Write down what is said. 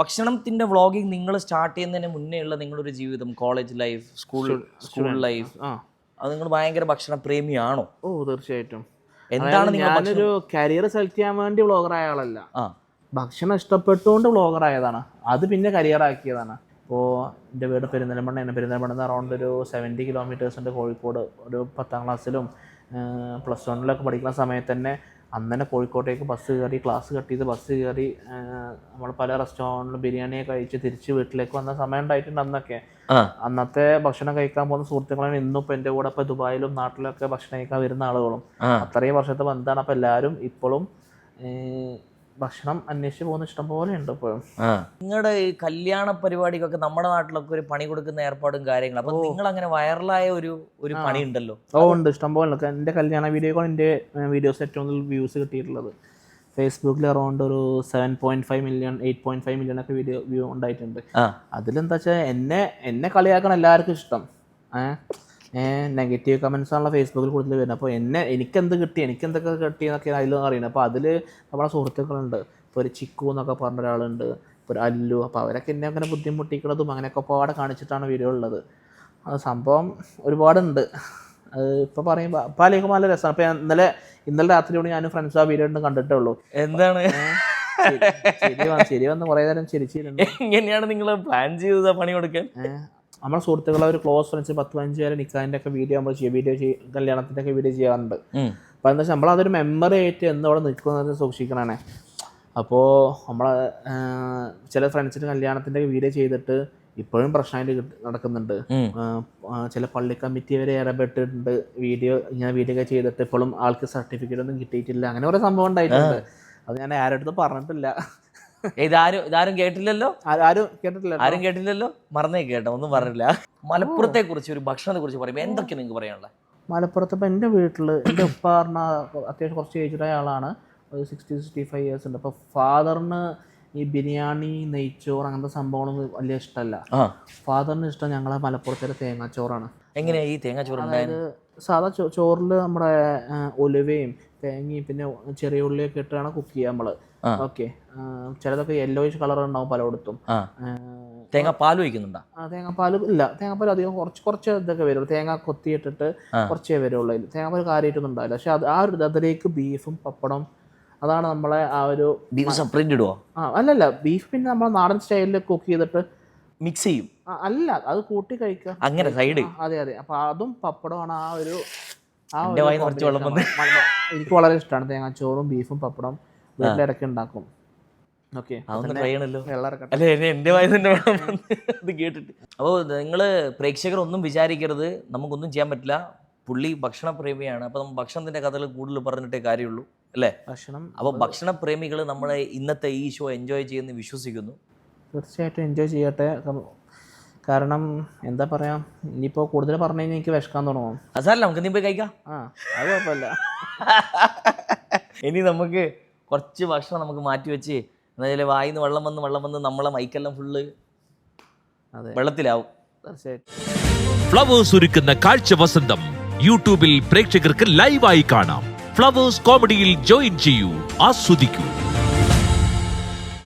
ഭക്ഷണത്തിന്റെ വ്ളോഗിങ് നിങ്ങൾ സ്റ്റാർട്ട് ചെയ്യുന്നതിന് മുന്നേ ഉള്ള നിങ്ങളൊരു ജീവിതം college life school school life അത് നിങ്ങൾ ഭയങ്കര ഭക്ഷണ പ്രേമിയാണോ? ഓ തീർച്ചയായിട്ടും. എന്താണ് ഞാനൊരു കരിയർ സെലക്ട് ചെയ്യാൻ വേണ്ടി വ്ളോഗർ ആയ ആളല്ല. ഭക്ഷണം ഇഷ്ടപ്പെട്ടുകൊണ്ട് വ്ളോഗർ ആയതാണ്. അത് പിന്നെ കരിയർ ആക്കിയതാണ്. ഇപ്പോൾ എന്റെ വീട് പെരിന്തൽമണ്ണ തന്നെ പെരിന്തൽമണ്ണ അറൗണ്ട് ഒരു സെവന്റി കിലോമീറ്റേഴ്സ് ഉണ്ട് കോഴിക്കോട്. ഒരു പത്താം ക്ലാസ്സിലും പ്ലസ് വണ്ണിലൊക്കെ പഠിക്കുന്ന സമയത്ത് തന്നെ അന്ന് തന്നെ കോഴിക്കോട്ടേക്ക് ബസ് കയറി ക്ലാസ് കട്ട് ചെയ്ത് ബസ് കയറി നമ്മൾ പല റെസ്റ്റോറന്റിലും ബിരിയാണിയൊക്കെ കഴിച്ച് തിരിച്ച് വീട്ടിലേക്ക് വന്ന സമയം ഉണ്ടായിട്ടുണ്ട് അന്നൊക്കെ. അന്നത്തെ ഭക്ഷണം കഴിക്കാൻ പോകുന്ന സുഹൃത്തുക്കളാണ് ഇന്നും ഇപ്പം എന്റെ കൂടെ ഇപ്പം ദുബായിലും നാട്ടിലൊക്കെ ഭക്ഷണം കഴിക്കാൻ വരുന്ന ആളുകളും. അത്രയും വർഷത്തെ ബന്ധമാണ് അപ്പോൾ എല്ലാവരും ഇപ്പോഴും ഭക്ഷണം അന്വേഷിച്ച് പോകുന്ന ഇഷ്ടം പോലെ ഉണ്ട് ഇപ്പോഴും നിങ്ങളുടെ ഈ കല്യാണ പരിപാടിക്കൊക്കെ നമ്മുടെ നാട്ടിലൊക്കെ ഒരു പണി കൊടുക്കുന്ന ഏർപ്പാടും കാര്യങ്ങളും. അപ്പൊ നിങ്ങൾ അങ്ങനെ വൈറലായ ഒരു ഒരു പണി ഉണ്ടല്ലോ? ഓ ഉണ്ട്. ഇഷ്ടം പോലെ ഉണ്ട് എന്റെ കല്യാണ വീഡിയോകൾ എന്റെ വീഡിയോസ് ഏറ്റവും കൂടുതൽ വ്യൂസ് കിട്ടിയിട്ടുള്ളത്. ഫേസ്ബുക്കിൽ അറൗണ്ട് ഒരു seven point five million eight point five million ഒക്കെ വീഡിയോ വ്യൂ ഉണ്ടായിട്ടുണ്ട്. അതിലെന്താ വെച്ചാൽ എന്നെ എന്നെ കളിയാക്കണം എല്ലാവർക്കും ഇഷ്ടം. ഏഹ് നെഗറ്റീവ് കമൻസ് ആണല്ലോ ഫേസ്ബുക്കിൽ കൂടുതൽ വരുന്നത്. അപ്പോൾ എന്നെ എനിക്കെന്ത് കിട്ടി? എനിക്കെന്തൊക്കെ കിട്ടി എന്നൊക്കെ അതിൽ അറിയണം അപ്പോൾ അതിൽ നമ്മളെ സുഹൃത്തുക്കളുണ്ട്. ഇപ്പോൾ ഒരു ചിക്കു എന്നൊക്കെ പറഞ്ഞ ഒരാളുണ്ട്. ഇപ്പോൾ ഒരു അല്ലു. അപ്പോൾ അവരൊക്കെ എന്നെ അങ്ങനെ ബുദ്ധിമുട്ടിക്കുന്നതും അങ്ങനെയൊക്കെ പാടെ കാണിച്ചിട്ടാണ് വീഡിയോ ഉള്ളത്. അത് സംഭവം ഒരുപാടുണ്ട്. അത് ഇപ്പോൾ പറയുമ്പോൾ അപ്പോൾ അല്ലെങ്കിൽ നല്ല രസമാണ് അപ്പോൾ ഇന്നലെ ഇന്നലെ രാത്രിയോട് ഞാൻ ഫ്രണ്ട്സ് ആ വീഡിയോ കണ്ടിട്ടേ ഉള്ളൂ. എന്താണ്? ശരി ശരി വന്ന് ശരി വന്ന് കുറേ നേരം ചിരിച്ചിരുന്നു എങ്ങനെയാണ് നിങ്ങൾ പ്ലാൻ ചെയ്തത് പണി കൊടുക്കാൻ? ഏഹ് നമ്മളെ സുഹൃത്തുക്കളെ ഒരു ക്ലോസ് ഫ്രണ്ട്സ് പത്ത് പതിനഞ്ച് പേരെ നിൽക്കാന്റെ ഒക്കെ വീഡിയോ നമ്മൾ ചെയ്യും വീഡിയോ ചെയ്യും കല്യാണത്തിന്റെ ഒക്കെ വീഡിയോ ചെയ്യാറുണ്ട്. അപ്പോൾ എന്താ വെച്ചാൽ നമ്മളതൊരു മെമ്മറി ആയിട്ട് എന്ന് അവിടെ നിൽക്കുന്നത് സൂക്ഷിക്കണേ അപ്പോൾ നമ്മൾ ചില ഫ്രണ്ട്സിന്റെ കല്യാണത്തിന്റെ വീഡിയോ ചെയ്തിട്ട് ഇപ്പോഴും പ്രശ്നമായിട്ട് നടക്കുന്നുണ്ട്. ചില പള്ളി കമ്മിറ്റി വരെ ഇടപെട്ടിട്ടുണ്ട്. വീഡിയോ ഇങ്ങനെ വീഡിയോ ഒക്കെ ചെയ്തിട്ട് ഇപ്പോഴും ആൾക്ക് സർട്ടിഫിക്കറ്റ് ഒന്നും കിട്ടിയിട്ടില്ല. അങ്ങനെ കുറേ സംഭവം ഉണ്ടായിട്ടുണ്ട്. അത് ഞാൻ ആരുടെ അടുത്ത് പറഞ്ഞിട്ടില്ല. ഇതാരും ഇതാരും കേട്ടില്ലല്ലോ? ആരും കേട്ടിട്ടില്ല ആരും കേട്ടില്ലല്ലോ? മറന്നേ കേട്ടോ ഒന്നും പറഞ്ഞില്ല. മലപ്പുറത്തെ കുറിച്ച് ഒരു ഭക്ഷണത്തെ കുറിച്ച് പറയുമ്പോൾ എന്തൊക്കെ നിങ്ങൾക്ക് പറയാനുള്ളത് മലപ്പുറത്ത് ഇപ്പം എന്റെ വീട്ടിൽ എന്റെ ഉപ്പ പറഞ്ഞ അത്യാവശ്യം കുറച്ച് ഏജ്ഡായ ആളാണ്. ഒരു സിക്സ്റ്റി സിക്സ്റ്റി ഫൈവ് ഇയേഴ്സ് ഉണ്ട്. അപ്പോൾ ഫാദറിന് ഈ ബിരിയാണി നെയ്ച്ചോറ് അങ്ങനത്തെ സംഭവങ്ങളൊന്നും വലിയ ഇഷ്ടമല്ല. ഫാദറിന് ഇഷ്ടം ഞങ്ങളെ മലപ്പുറത്തെ തേങ്ങാച്ചോറാണ്. എങ്ങനെയാ ഈ തേങ്ങാച്ചോറ് അതായത് സാധാ ചോറിൽ ചോറിൽ നമ്മുടെ ഒലുവയും തേങ്ങയും പിന്നെ ചെറിയ ഉള്ളിയൊക്കെ ഇട്ടാണ് കുക്ക് ചെയ്യുക നമ്മൾ. ഓക്കെ. ചിലതൊക്കെ യെല്ലോയിഷ് കളർ ഉണ്ടാവും പലയിടത്തും. തേങ്ങാപ്പാൽ ഒഴിക്കുന്നുണ്ടോ? തേങ്ങാപ്പാൽ ഇല്ല. തേങ്ങാപ്പാൽ അധികം കുറച്ച് കുറച്ച് ഇതൊക്കെ വരുള്ളൂ തേങ്ങ കൊത്തിയിട്ടിട്ട് കുറച്ചേ വരുള്ളൂ അതിൽ തേങ്ങാപ്പാൽ കാര്യമായിട്ടൊന്നും ഉണ്ടാവില്ല. പക്ഷെ അത് ആ ഒരു അതിലേക്ക് ബീഫും പപ്പടം അതാണ് നമ്മളെ ആ ഒരു ബീഫ് സെപ്പറേറ്റ് ഇടുവോ? ആ അല്ലല്ല. ബീഫ് പിന്നെ നമ്മൾ നാടൻ സ്റ്റൈലിൽ കുക്ക് ചെയ്തിട്ട് മിക്സ് ചെയ്യും. അല്ല. അത് കൂട്ടി കഴിക്കുക അങ്ങനെ സൈഡ് അതെ അതെ. അപ്പൊ അതും പപ്പടമാണ് ആ ഒരു എനിക്ക് വളരെ ഇഷ്ടമാണ് തേങ്ങാച്ചോറും ബീഫും പപ്പടം വീട്ടിലിടയ്ക്ക് ഉണ്ടാക്കും. ഇത് കേട്ടിട്ട്. അപ്പോൾ നിങ്ങൾ പ്രേക്ഷകർ ഒന്നും വിചാരിക്കരുത്. നമുക്കൊന്നും ചെയ്യാൻ പറ്റില്ല. പുള്ളി ഭക്ഷണ പ്രേമിയാണ് അപ്പോൾ നമ്മൾ ഭക്ഷണത്തിന്റെ കഥകൾ കൂടുതൽ പറഞ്ഞിട്ടേ കാര്യമുള്ളൂ. അല്ലേ? ഭക്ഷണം അപ്പോൾ ഭക്ഷണ പ്രേമികൾ നമ്മളെ ഇന്നത്തെ ഈ ഷോ എൻജോയ് ചെയ്യുന്ന വിശ്വസിക്കുന്നു. തീർച്ചയായിട്ടും എൻജോയ് ചെയ്യട്ടെ. കാരണം എന്താ പറയാ ഇനിയിപ്പോൾ കൂടുതൽ പറഞ്ഞു കഴിഞ്ഞാൽ എനിക്ക് വിഷക്കാൻ തുടങ്ങും. അതല്ല നമുക്ക് നീ പോയി കഴിക്കാം. ആ അത് കുഴപ്പമില്ല. ഇനി നമുക്ക് കുറച്ച് ഭക്ഷണം നമുക്ക് മാറ്റി വെച്ച് എന്നുവെച്ചാൽ വായിന്ന് വെള്ളം വന്ന് വെള്ളം വന്ന് നമ്മളെ മൈക്കെല്ലാം ഫുള്ള് അതെ. വെള്ളത്തിലാവും. ഫ്ലവേഴ്സ് ഒരുക്കുന്ന കാഴ്ച വസന്തം യൂട്യൂബിൽ പ്രേക്ഷകർക്ക് ലൈവായി കാണാം. ഫ്ലവേഴ്സ് കോമഡിയിൽ ജോയിൻ ചെയ്യൂ ആസ്വദിക്കൂ.